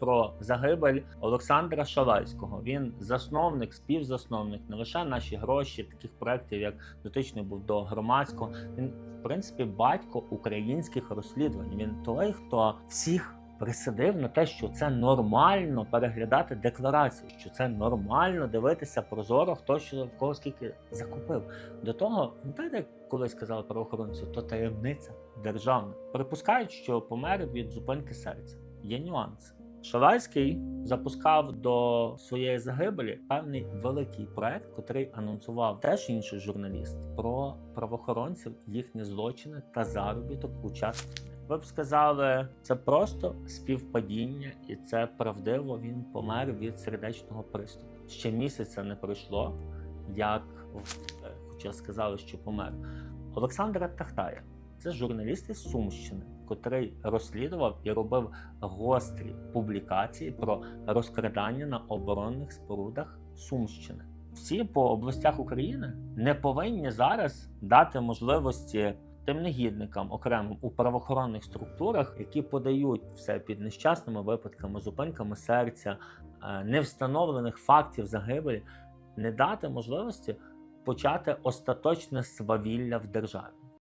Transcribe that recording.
про загибель Олександра Шалайського. Він засновник, співзасновник не лише наші гроші, таких проєктів, як дотичний був до громадського. Він, в принципі, батько українських розслідувань. Він той, хто всіх. Присадив на те, що це нормально переглядати декларації, що це нормально дивитися прозоро, хто що в кого скільки закупив. До того, пам'ятаєте, як колись сказали правоохоронці, то таємниця державна. Припускають, що помер від зупинки серця. Є нюанси. Шалайський запускав до своєї загибелі певний великий проект, котрий анонсував теж інший журналіст про правоохоронців, їхні злочини та заробіток учасників. Ви б сказали, це просто співпадіння, і це правдиво. Він помер від сердечного приступу. Ще місяця не пройшло, як е, хоча сказали, що помер. Олександра Тахтая це журналіст із Сумщини, котрий розслідував і робив гострі публікації про розкрадання на оборонних спорудах Сумщини. Всі по областях України не повинні зараз дати можливості тим негідникам окремим у правоохоронних структурах, які подають все під нещасними випадками, зупинками серця, е, невстановлених фактів загибелі, не дати можливості почати остаточне свавілля в державі.